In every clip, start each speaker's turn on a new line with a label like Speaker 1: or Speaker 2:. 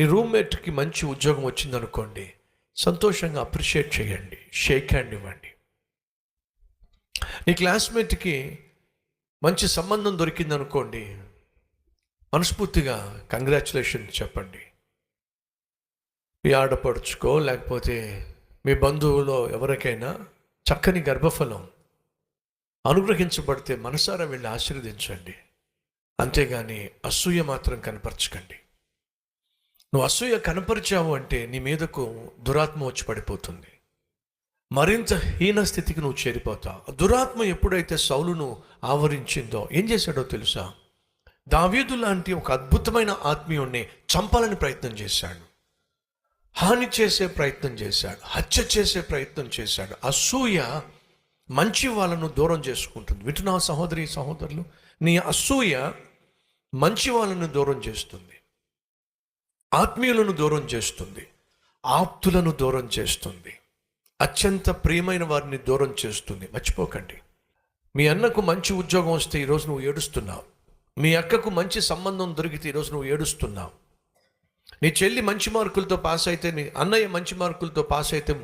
Speaker 1: నీ రూమ్మేట్కి మంచి ఉద్యోగం వచ్చిందనుకోండి సంతోషంగా అప్రిషియేట్ చేయండి షేక్ హ్యాండ్ ఇవ్వండి. నీ క్లాస్మేట్కి మంచి సంబంధం దొరికిందనుకోండి మనస్ఫూర్తిగా కంగ్రాచులేషన్ చెప్పండి. మీ ఆడపడుచుకో లేకపోతే మీ బంధువులో ఎవరికైనా చక్కని గర్భఫలం అనుగ్రహించబడితే మనసారా వెళ్ళి ఆశీర్వదించండి. అంతేగాని అసూయ మాత్రం కనపరచకండి. నువ్వు అసూయ కనపరిచావు అంటే నీ మీదకు దురాత్మ వచ్చి పడిపోతుంది. మరింత హీన స్థితికి నువ్వు చేరిపోతావు. దురాత్మ ఎప్పుడైతే సౌలును ఆవరించిందో ఏం చేశాడో తెలుసా? దావీదు లాంటి ఒక అద్భుతమైన ఆత్మీయుణ్ణి చంపాలని ప్రయత్నం చేశాడు. హాని చేసే ప్రయత్నం చేశాడు. హత్య చేసే ప్రయత్నం చేశాడు. అసూయ మంచి వాళ్ళను దూరం చేసుకుంటుంది. వింటున్నావు సహోదరి సహోదరులు? నీ అసూయ మంచి వాళ్ళను దూరం చేస్తుంది. ఆత్మీయులను దూరం చేస్తుంది ఆప్తులను దూరం చేస్తుంది అత్యంత ప్రియమైన వారిని దూరం చేస్తుంది. మర్చిపోకండి. మీ అన్నకు మంచి ఉద్యోగం వస్తే ఈరోజు నువ్వు ఏడుస్తున్నావు. మీ అక్కకు మంచి సంబంధం దొరికితే ఈరోజు నువ్వు ఏడుస్తున్నావు. నీ చెల్లి మంచి మార్కులతో పాస్ అయితే నీ అన్నయ్య మంచి మార్కులతో పాస్ అయితే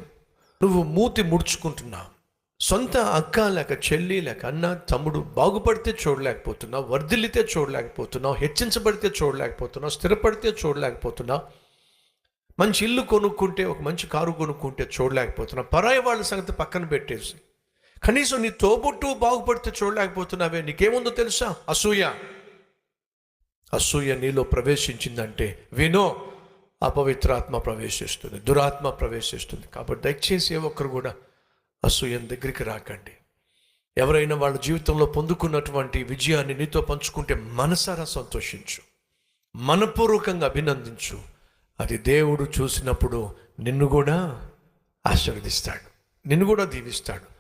Speaker 1: నువ్వు మూతి ముడుచుకుంటున్నావు. సొంత అక్క లేక చెల్లి లేక అన్న తమ్ముడు బాగుపడితే చూడలేకపోతున్నావు వర్ధిల్లితే చూడలేకపోతున్నావు హెచ్చించబడితే చూడలేకపోతున్నావు స్థిరపడితే చూడలేకపోతున్నావు మంచి ఇల్లు కొనుక్కుంటే ఒక మంచి కారు కొనుక్కుంటే చూడలేకపోతున్నావు పరాయి వాళ్ళ సంగతి పక్కన పెట్టేసి కనీసం నీ తోబుట్టు బాగుపడితే చూడలేకపోతున్నావే నీకేముందో తెలుసా? అసూయ. అసూయ నీలో ప్రవేశించిందంటే వినో అపవిత్రాత్మ ప్రవేశిస్తుంది దురాత్మ ప్రవేశిస్తుంది. కాబట్టి దయచేసి ఏ ఒక్కరు కూడా అసూయం దగ్గరికి రాకండి. ఎవరైనా వాళ్ళ జీవితంలో పొందుకున్నటువంటి విజయాన్ని నీతో పంచుకుంటే మనసారా సంతోషించు. మనపూర్వకంగా అభినందించు. అది దేవుడు చూసినప్పుడు నిన్ను కూడా ఆశీర్వదిస్తాడు. నిన్ను కూడా దీవిస్తాడు.